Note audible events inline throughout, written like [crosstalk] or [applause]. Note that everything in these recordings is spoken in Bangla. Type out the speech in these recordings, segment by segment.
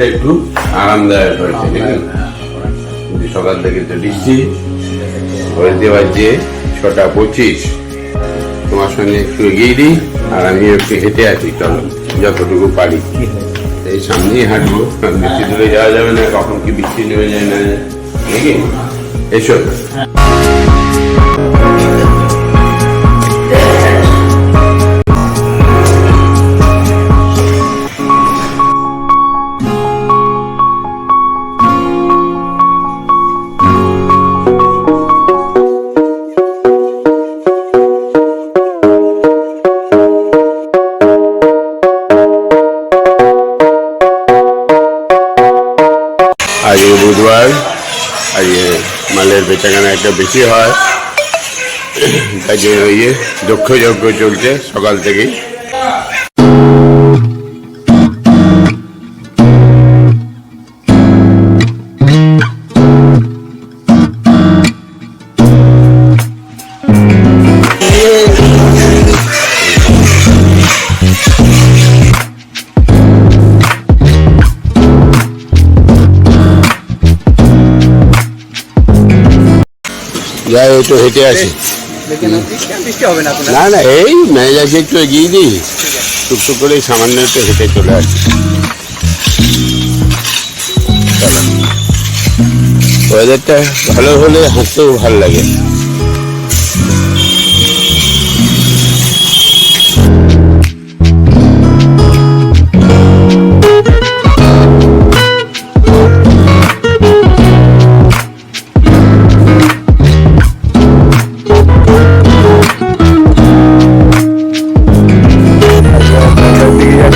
ওয়েদারটা একটু আরামদায়ক হয়েছে সকাল থেকে তো বৃষ্টি। ঘরে বাজছে ছটা পঁচিশ। তোমার সঙ্গে একটু এগিয়ে দিই, আর আমি একটু হেঁটে আছি চলো, যতটুকু পারি। এই সামনেই হাঁটবো বেশি দূরে যাওয়া যাবে না, কখন কি বৃষ্টি নেমে যায় না। নাকি? এসো। বেচাকেনা একটা বেশি হয় তাই জন্য ইয়ে দক্ষ যজ্ঞ চলছে সকাল থেকেই যাই একটু হেঁটে আসি। না না এই ম্যানেজারকে একটু এগিয়ে দিই। টুকটুক করে সামান্য একটু হেঁটে চলে আসি। ওয়েদারটা ভালো হলে হাঁটতেও ভালো লাগে।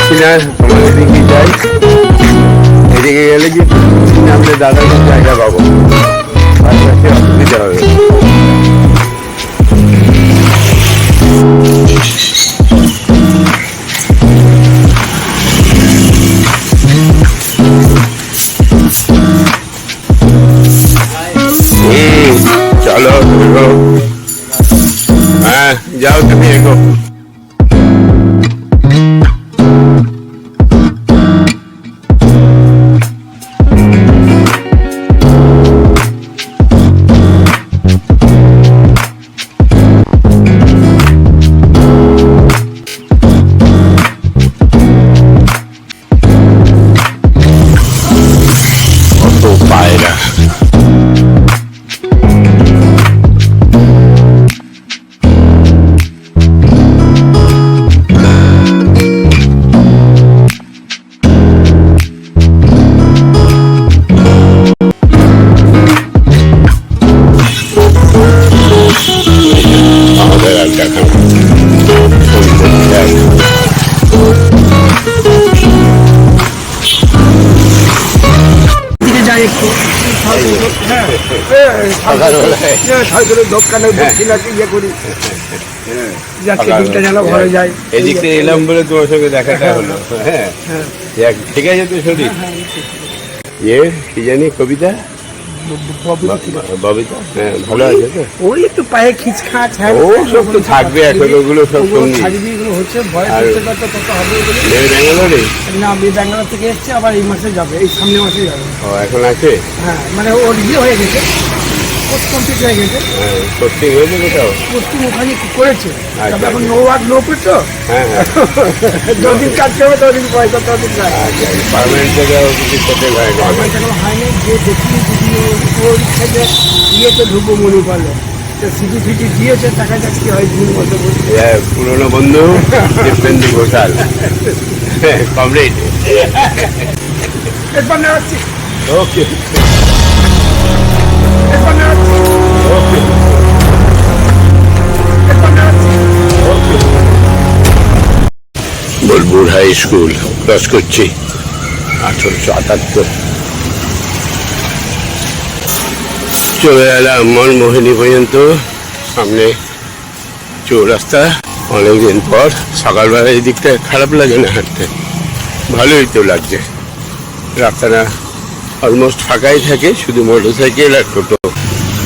যাচ্ছি না তোমাদের দিকে যাই। এদিকে গেলে কি আমাদের দাদার জায়গা পাবো। দোকানে দক্ষিণাকে ইয়ে করি। যাতে দিকটা যেন ঘরে যায়। এদিক থেকে এলাম বলে তোমার সঙ্গে দেখাটা হলো। হ্যাঁ। হ্যাঁ। ঠিক আছে তো শরীর ইয়ে কি জানি কবিতা? ববিতা হ্যাঁ ভালো আছে তো? ওই একটু পায়ে খিচখাচ হ্যাঁ। ও সব তো থাকবে এখন ওগুলো সব সঙ্গী। এগুলো হচ্ছে ভয় করতে কত হবে ব্যাঙ্গালোরে? না আমি ব্যাঙ্গালোর থেকে এসছে আবার এই মাসে যাবে এই সামনে মাসে যাবে। ও এখন আছে? হ্যাঁ মানে ওর ইয়ে হয়ে গেছে। কোর্স কমপ্লিট হয়ে গেছে। হ্যাঁ সত্যি হয়েছে কোথাও কোর্সটি ওখানে করেছে? আচ্ছা, এখন আচ্ছা। নো ওয়ার্ক নো পেটো হ্যাঁ হ্যাঁ। [laughs] যতদিন কাজ করবে ততদিন পয়সা ততদিন লাগে আচ্ছা পার্মানেন্ট জায়গাও কিছু করতে হয় না। আমার এখনও হয়নি যে দেখি যদি ওর থেকে ইয়েতে ঢুকবো মনে করল। তো সিটি ফিটি দিয়েছে টাকা যাক কি হয় ভুল মতো পুরনো বন্ধু দীপেন্দু ঘোষাল। [laughs] কমরেড এরপর না okay Bolpur high school, cross করছি। আঠারোশো আটাত্তর। চলে এলাম মনমোহিনী পর্যন্ত। সামনে চৌরাস্তা, অনেকদিন পর সকালবেলা এই দিকটা খারাপ লাগে না হাঁটতে। ভালোই তো লাগছে। রাস্তাটা অলমোস্ট ফাঁকাই থাকে, শুধু মোটর সাইকেল আর টোটো।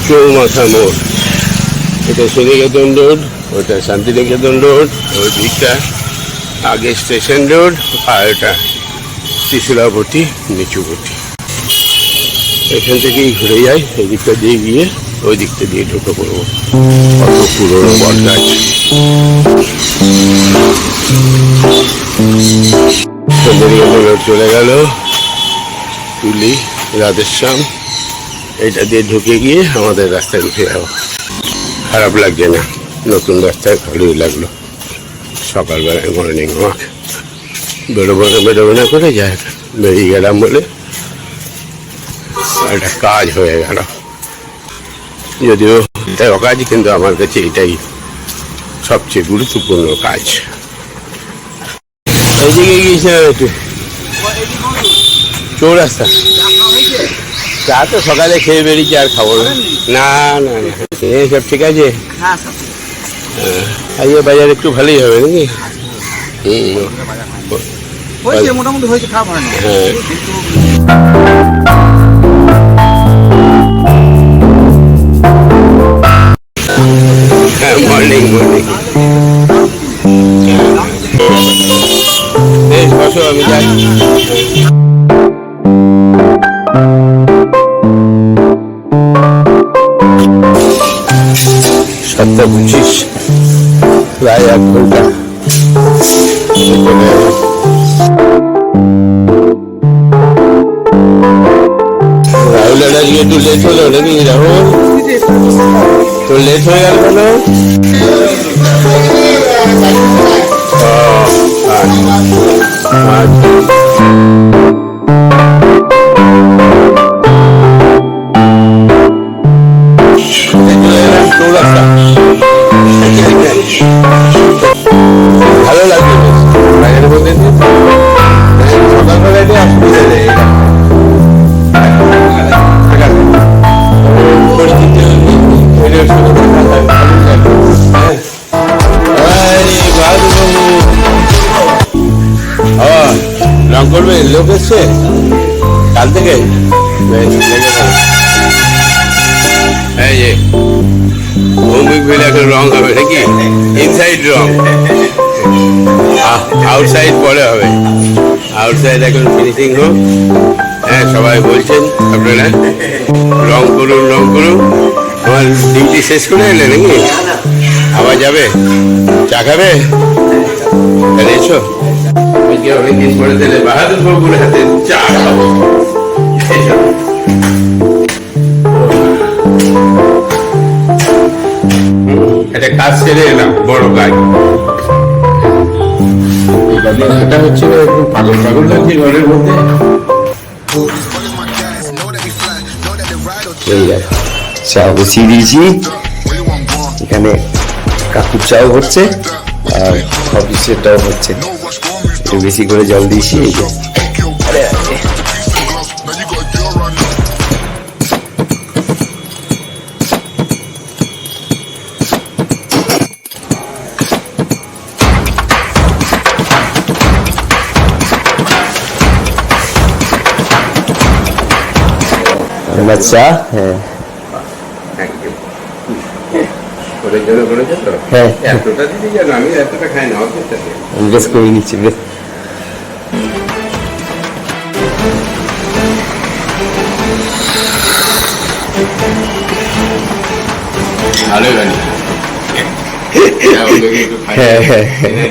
চৌমাথা মোড়। এটা শ্রীনিকেতন রোড ওটা শান্তিনিকেতন রোড ওই দিকটা আগে স্টেশন রোড, আর এটা ত্রিশুলাপটি নিচুপটি এখান থেকেই ঘুরে যাই, এদিকটা দিয়ে গিয়ে ওই দিকটা দিয়ে ঢুকে পড়ব। কত পুরোনো বট গাছ সুন্দরবন রোড চলে গেল তুলি রাধেশ্যাম এটা দিয়ে ঢুকে গিয়ে আমাদের রাস্তায় উঠে যাব খারাপ লাগছে না, নতুন রাস্তায় ভালোই লাগল। সকালবেলায় মর্নিং ওয়াক বেরোবো না বেরোবো না করে যাই বেরিয়ে গেলাম বলে একটা কাজ হয়ে গেল। যদিও এটাই অকাজ কিন্তু আমার কাছে এটাই সবচেয়ে গুরুত্বপূর্ণ কাজ। এইদিকে গিয়েছিলাম একটু। চৌরাস্তা। চা তো সকালে খেয়ে বেরিয়েছি, আর খাব না। না না এই সব ঠিক আছে? হ্যাঁ আজকে বাজার একটু ভালোই হবে নাকি? হুম হয়েছে মোটামুটি হয়েছে খারাপ হয় হ্যাঁ। হ্যাঁ মর্নিং মর্নিং বেশ বসো আমি যাই। সাতটা পঁচিশ। প্রায় এক ঘণ্টা রাহুলের আজকে একটু লেট হলো নাকি রাহুল তো লেট হয়ে গেল কেন আচ্ছা। লোক কাল থেকে? এই যে ভৌমিক বিল এখন রং হবে নাকি? ইনসাইড রং। আউটসাইড পরে হবে। আউটসাইড এখন ফিনিশিং হোক হ্যাঁ সবাই বলছেন আপনারা। রং করুন রং করুন। আমার ডিউটি শেষ করে এলে নাকি? আবার যাবে? চা খাবে? তাহলে এসো আজকে দিলে বাহাদুর বাবুর হাতে চা খাব। একটা কাজ সেরে এলাম বড় কাজ। এটা হচ্ছে একটু পাগল পাগল লাগছে ঘরের মধ্যে। চা বসিয়ে দিয়েছি। এখানে কাকুর চাও হচ্ছে আর অফিসেরটাও হচ্ছে। একটু বেশি করে জল দিয়েছি এই যে আরে আরে আমার চা হ্যাঁ ওদের জন্য করেছে তো হ্যাঁ। এতটা দিদি জানো আমি এতটা খাই না অল্পটা বেশ করে নিচ্ছি বেশ। ভালোই বানি [laughs] হ্যাঁ, হ্যাঁ, হ্যাঁ।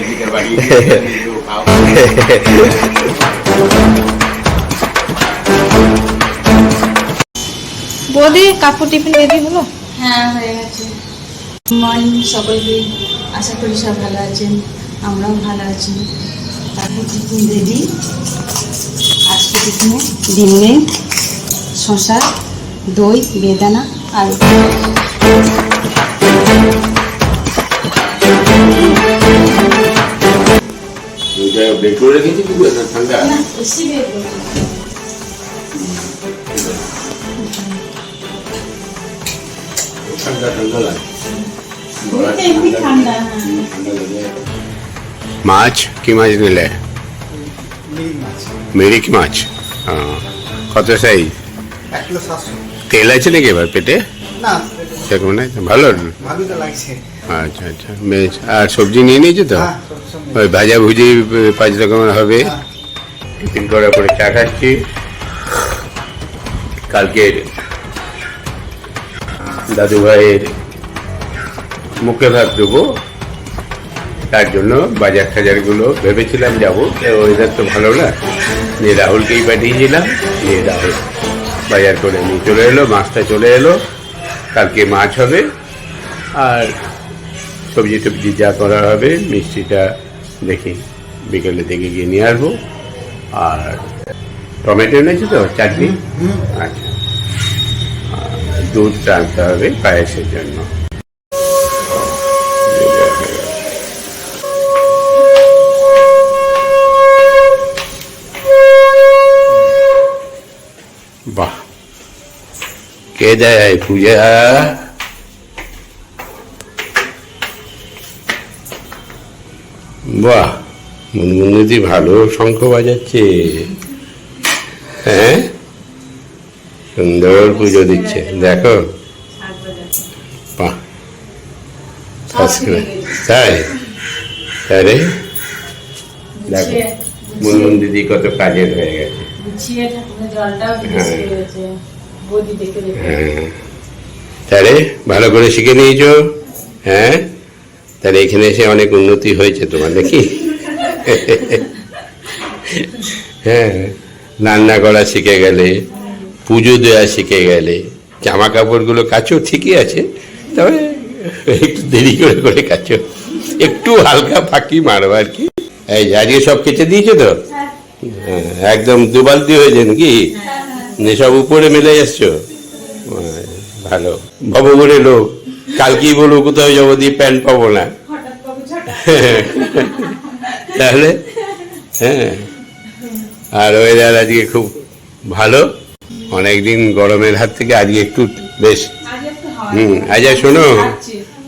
[laughs] বৌদি কাপড় টিফিন রেডি হলো? হ্যাঁ হয়ে গেছে। মর্নিং সকলকে। আশা করি সব ভালো আছেন। আমরাও ভালো আছি। তারপর টিফিন রেডি। আজকে টিফিনে ডিম শশা দই বেদানা আর। ঠান্ডা ঠান্ডা লাগে। মাছ কি মাছ নিলে? মিরিক মাছ। কত সাইজ? তেল আছে নাকি এবার পেটে? না সেরকম নাই ভালো? আচ্ছা আচ্ছা আর সবজি নিয়ে নিয়েছো তো। ওই ভাজা ভুজি পাঁচ রকমের হবে। টিফিন করার পরে চা খাচ্ছি। কালকের দাদু ভাইয়ের মুখে ভাত দেবো। তার জন্য বাজার টাজারগুলো ভেবেছিলাম যাব। ওয়েদার তো ভালো না। নিয়ে রাহুলকেই পাঠিয়েছিলাম। নিয়ে রাহুল বাজার করে নিয়ে চলে এলো মাছটা চলে এলো। কালকে মাছ হবে। আর সবজি টবজি যা করা হবে মিষ্টিটা দেখি বিকেলে দেখে গিয়ে নিয়ে আসব। আর টমেটো এনেছি তো? চাটনি? আচ্ছা। দুধটা আনতে হবে পায়েসের জন্য। কে দেয় পূজা। বাহ মুনমুনিদি ভালো শঙ্খ বাজাচ্ছে। হ্যাঁ? সুন্দর পুজো দিচ্ছে। দেখো। বাহ। তাই? তাই রে? দেখো মুনমুন দিদি কত কাজের হয়ে গেছে। হ্যাঁ। হ্যাঁ। তাহলে ভালো করে শিখে নিয়েছো হ্যাঁ? তাহলে এখানে এসে অনেক উন্নতি হয়েছে তোমার নাকি? হ্যাঁ। রান্না করা শিখে গেলে পুজো দেওয়া শিখে গেলে জামা কাপড়গুলো কাচো ঠিকই আছে তবে একটু দেরি করে করে কাচো। একটু হালকা ফাঁকি মারো আর কি। এই আজকে সব কেচে দিয়েছ তো? হ্যাঁ, একদম দুবালতি হয়েছে নাকি? নে সব উপরে মেলে এসছো? ভালো। ভবঘুরে লোক। কালকেই বলব কোথাও যাব দিয়ে প্যান্ট পাবো না। তাহলে? হ্যাঁ। আর ওয়েদার আজকে খুব ভালো। অনেকদিন গরমের হাত থেকে আজকে একটু বেশ। হুম আচ্ছা শোনো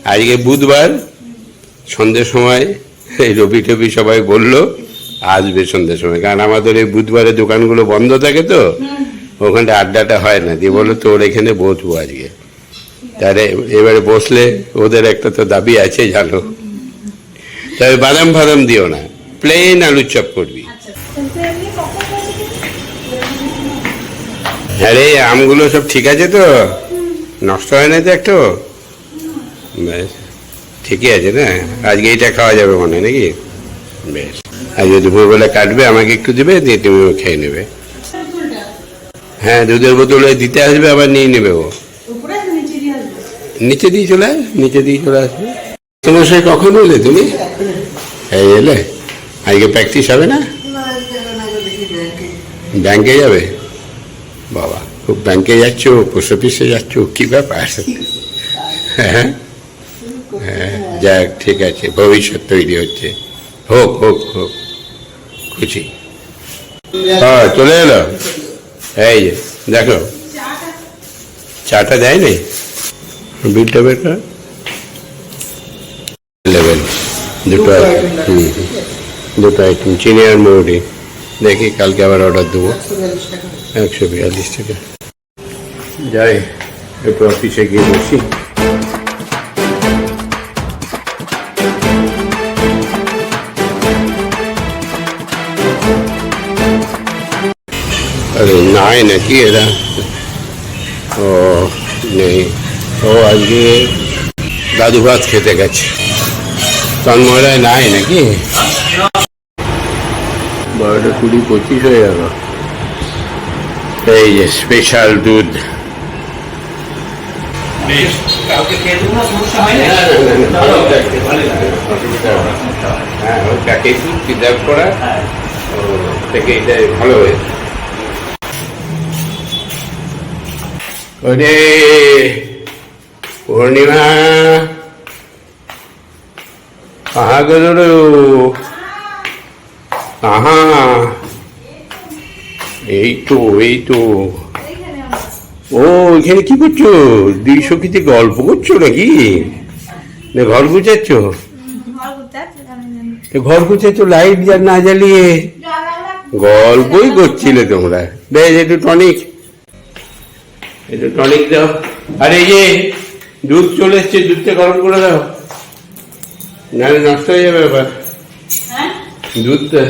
আজকে বুধবার। সন্ধ্যের সময় এই রবি টবি সবাই বলল আসবে সন্ধ্যের সময়। কারণ আমাদের এই বুধবারে দোকানগুলো বন্ধ থাকে তো। ওখানটা আড্ডাটা হয় না। দিয়ে বলল, তোর এখানে বসবো আজকে। তাহলে এবারে বসলে ওদের একটা তো দাবি আছে, জানো। তবে বাদাম ফাদাম দিও না প্লেন আলুর চপ করবি। হ্যাঁ রে আমগুলো সব ঠিক আছে তো? নষ্ট হয় না তো একটু? বেশ ঠিকই আছে না? আজকে এইটা খাওয়া যাবে মনে নাকি? বেশ আজকে দুপুরবেলা কাটবে, আমাকে একটু দেবে, দিয়ে তুমিও খেয়ে নেবে। হ্যাঁ দুধের বোতলে দিতে আসবে আবার নিয়ে নেবে ও। নিচে দিয়ে চলে নিচে দিয়ে চলে আসবে। তোমার সঙ্গে কখন এলে তুমি? এই এলে? আজকে প্র্যাকটিস হবে না? ব্যাংকে যাবে? বাবা খুব ব্যাংকে যাচ্ছ পোস্ট অফিসে যাচ্ছ কি ব্যাপার? হ্যাঁ হ্যাঁ যাক ঠিক আছে ভবিষ্যৎ তৈরি হচ্ছে। হোক হোক হোক খুশি। হ্যাঁ চলে এলো। এই যে দেখো। চাটা দেয়নি? বিলটা বের লেভেল দুটো হুম। দুটো আইটেম চিনি আর মৌরি দেখি কালকে আবার অর্ডার দেবো। একশো বিয়াল্লিশ টাকা। যাই একটু অফিসে গিয়ে বসি। নাই নাকি এরা ও নেই ও আজকে দাদু ভাত খেতে গেছে তন্ময়রায় নাই নাকি বারোটা কুড়ি পঁচিশ হয়ে গেল এই যে স্পেশাল দুধ হ্যাঁ ওই প্যাকেট দুধ করা ও, থেকে এটা ভালো হয়েছে ওরে পূর্ণিমা কাহা গেল রে কাহা এই তো এই তো। ও এখানে কি করছ? দুই সখীতে গল্প করছ নাকি? না ঘর গুছাচ্ছ? ঘর গুছাচ্ছ লাইট যা না জ্বালিয়ে? গল্পই করছিলে তোমরা। বেশ একটু টনিক একটু টনিক দাও। আরে এই যে দুধ চলে এসছে দুধটা গরম করে দাও। নাহলে নষ্ট হয়ে যাবে আবার হ্যাঁ? দুধটা।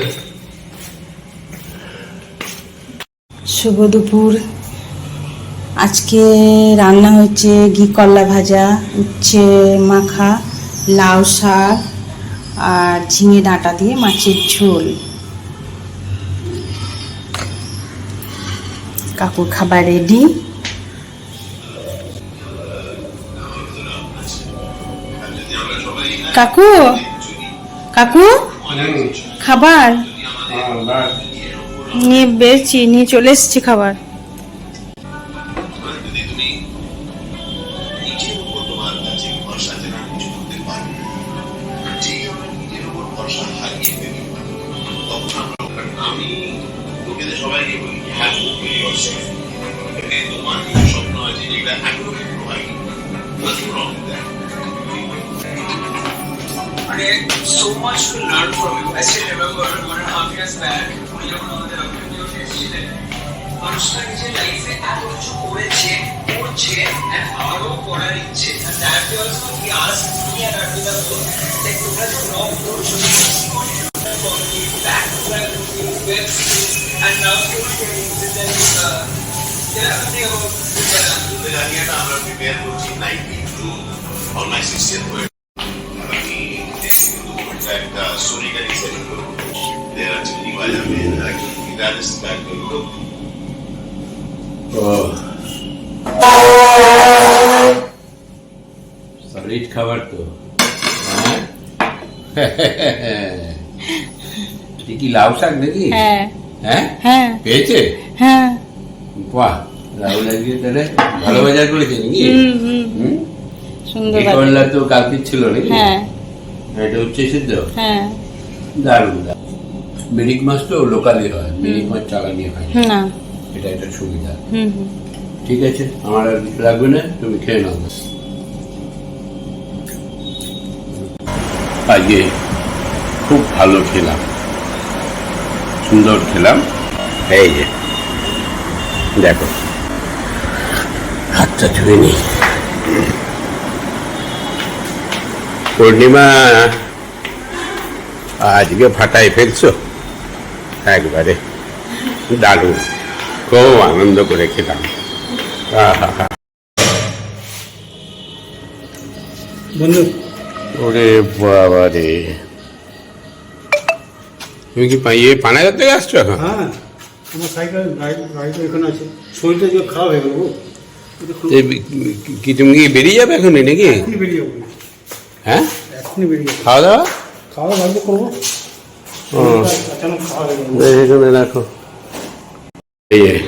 শুভ দুপুর। আজকে রান্না হচ্ছে ঘি করলা ভাজা উচ্ছে মাখা লাউ শাক আর ঝিঙে ডাঁটা দিয়ে মাছের ঝোল। কাকুর খাবার রেডি। কাকু? কাকু? খাবার? নিয়ে বেরছি নিয়ে চলে এসছি খাবার। মানে so much to learn from you. I still remember one and a half years back, যখন আমাদের অভিনন্দন এসেছিলেন, মানুষটা নিজের লাইফে এত কিছু করেছে, করছে, and আরও করার ইচ্ছে। That way also he asked me and Arpita both, like, তোমরা যে vlog করছ, কি করে back to back movies, web series, and now you're getting into that, uh, yeah, something about uh, জানিয়েটা আমরা প্রিপেয়ার করছি ninety two online system solid খাবার তো হ্যাঁ? এ কি লাউ শাক নাকি হ্যাঁ হ্যাঁ হ্যাঁ পেয়েছে হ্যাঁ বাহ রাহুল আজকে তাহলে ভালো বাজার করেছে নাকি সুন্দর করলা তো কালকে ছিল নাকি হ্যাঁ এটা হচ্ছে সিদ্ধ হ্যাঁ দারুণ মিরিক মাছ তো লোকালি হয় মিরিক মাছ চালানি হয়। না। এটা একটা সুবিধা। ঠিক আছে আমার আর লাগবে না তুমি খেয়ে নাও। আজকে খুব ভালো খেলাম। সুন্দর খেলাম। এই যে দেখো। হাতটা ধুয়ে নি পূর্ণিমা আজকে ফাটাই ফেলছো? একবারে। দারুণ। খুব আনন্দ করে খেলাম বন্ধু। ওরে বাবা রে তুমি কি ইয়ে পানাগার থেকে আসছো এখন? হ্যাঁ আমার সাইকেল গাড়ি তো এখানে আছে। শরীরটা যে খারাপ হয়ে গেল কি তুমি কি বেরিয়ে যাবে এখনই নাকি? বেরিয়ে যাব। হ্যাঁ? এখনই বেরিয়ে খাওয়া দাওয়া? খাওয়া গল্প করব। এখানে রাখো এই যে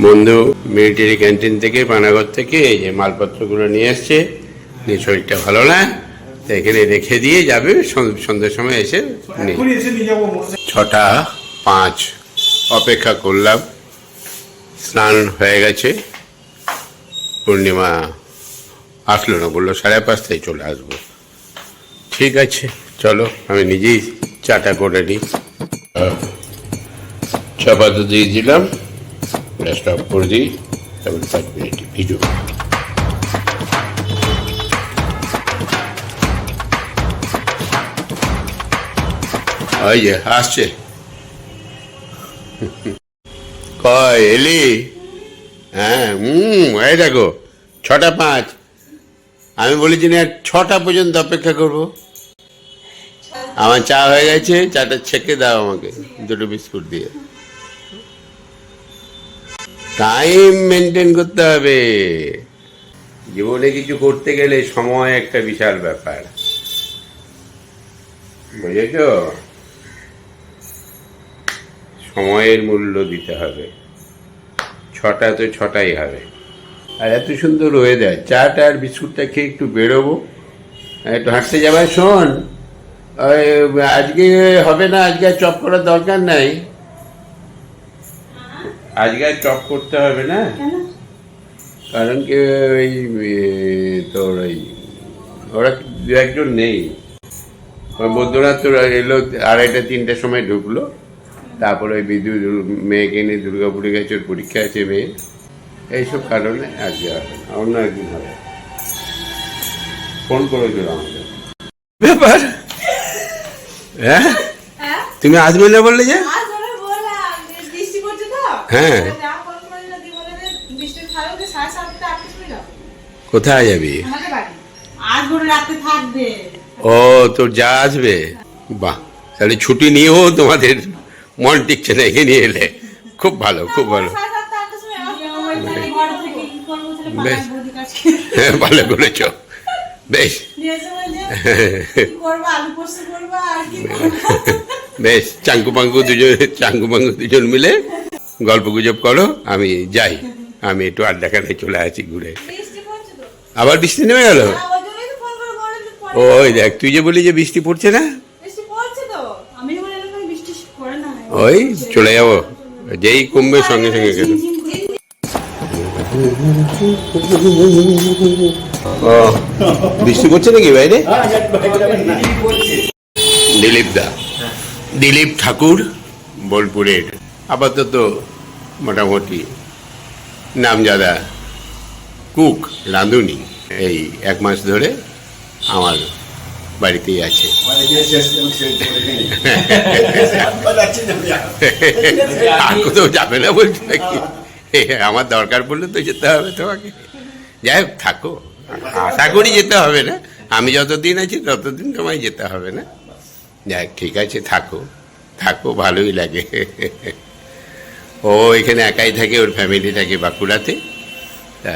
বন্ধু মিলিটারি ক্যান্টিন থেকে পানাগর থেকে এই যে মালপত্রগুলো নিয়ে এসছে। নিয়ে শরীরটা ভালো না তো এখানে রেখে দিয়ে যাবে সন- সন্ধ্যের সময় এসে ছটা পাঁচ অপেক্ষা করলাম। স্নান হয়ে গেছে। পূর্ণিমা আসলো না বলল সাড়ে পাঁচটায় চলে আসব। ঠিক আছে চলো আমি নিজেই চাটা করে নিই চাপা তো দিয়ে দিলাম গ্যাসটা অফ করে দিই তারপরে পাঁচ মিনিট ভিজো। ওই যে আসছে। কয় এলি? হ্যাঁ হুম এই দেখো ছটা পাঁচ। আমি বলেছি না ছটা পর্যন্ত অপেক্ষা করব। আমার চা হয়ে গেছে, চাটা ছেঁকে দাও আমাকে, দুটো বিস্কুট দিয়ে। টাইম মেনটেন করতে হবে। জীবনে কিছু করতে গেলে সময় একটা বিশাল ব্যাপার। বুঝেছ? সময়ের মূল্য দিতে হবে। ছটা তো ছটাই হবে। আর এত সুন্দর ওয়েদার চাটা আর বিস্কুটটা খেয়ে একটু বেরোবো। একটু হাঁটতে যাবার শোন। আজকে হবে না আজকে আর চপ করার দরকার নাই। আজকে আর চপ করতে হবে না? কারণ কি ওই তোর ওই ওরা দু একজন নেই। ওই বৌদ্ধনাথ তোর এলো আড়াইটা তিনটার সময় ঢুকলো। তারপরে ওই বিদ্যুৎ মেয়েকে নিয়ে দুর্গাপুরে গেছে ওর পরীক্ষা আছে মেয়ে এইসব কারণে আজকে হবে না অন্য একদিন হবে। ফোন করেছিল আমাকে। ব্যাপার? হ্যাঁ? তুমি আসবে না বললে যে? হ্যাঁ। কোথায় যাবি? আজ ভোরে রাতে থাকবে। ও তোর যা আসবে। বাহ তাহলে ছুটি নিয়েও তোমাদের মন টিকছে না এখানে এলে। খুব ভালো খুব ভালো। বেশ। হ্যাঁ, ভালো করেছ। বেশ। করব? বেশ চাঙ্কু পাঙ্কু দুজন চাঙ্কু পাঙ্কু দুজন মিলে গল্প গুজব করো আমি যাই। আমি একটু আড্ডাখানে চলে আসি ঘুরে। বৃষ্টি পড়ছে তো? আবার বৃষ্টি নেমে গেল? ওই জন্যই তো ফোন করে বললাম যে পরে ওই দেখ তুই যে বলি যে বৃষ্টি পড়ছে না? বৃষ্টি পড়ছে তো? আমি বলে এলাম বৃষ্টি পড়ে না ওই চলে যাব। যেই কমবে সঙ্গে সঙ্গে গেল। [laughs] বৃষ্টি পড়ছে নাকি বাইরে? দিলীপ দা দিলীপ ঠাকুর, বোলপুরের। আপাতত মোটামুটি নামজাদা কুক রাঁধুনি। এই এক মাস ধরে আমার বাড়িতেই আছে। আর কোথাও যাবে না বলছি নাকি? আমার দরকার পড়লে তো যেতে হবে তোমাকে। যাই হোক, থাকো। আশা করি যেতে হবে না আমি যতদিন আছি ততদিন তোমায় যেতে হবে না যাই হোক, ঠিক আছে থাকো থাকো ভালোই লাগে ও এখানে একাই থাকে ওর ফ্যামিলি থাকে বাঁকুড়াতে তা,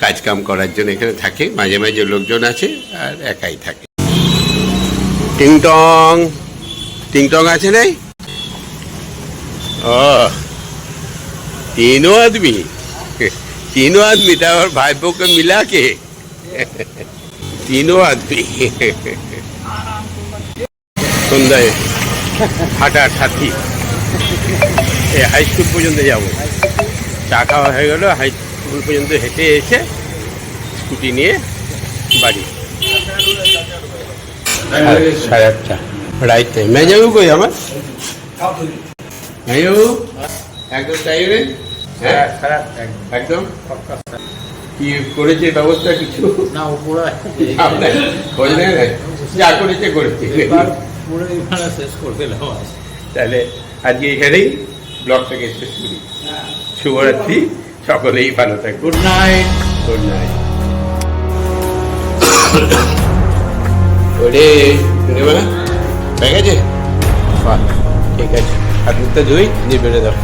কাজ কাম করার জন্য এখানে থাকে মাঝে মাঝে লোকজন আছে আর একাই থাকে টিংটং টিংটং আছে নাই ও तीनों आदमी तीनों आदमी था और भाईपो को मिला के [laughs] तीनों आदमी সন্ধ্যায় হাঁটা সাথী এই হাই স্কুল পর্যন্ত যাব চা খাওয়া হয়ে গেল হাই স্কুল পর্যন্ত হেঁটে এসে স্কুটি নিয়ে বাড়ি সাড়ে আটটা রাইট টাইম मैं जाऊँ कोई আমার मैं जाऊँ একদম টাইমে হ্যাঁ একদম কি করেছে ব্যবস্থা কিছু? না উপরে খোঁজ নেই যা করেছে করেছে। শেষ করে দিলাম আজ। তাহলে আজকে এখানেই ব্লগটাকে শেষ করি। শুভরাত্রি সকলেই ভালো থাকে গুড নাইট গুড নাইট ওরে হয়ে গেছে বাহ, ঠিক আছে। হাত মুখটা ধুই দিয়ে বেড়ে দাও।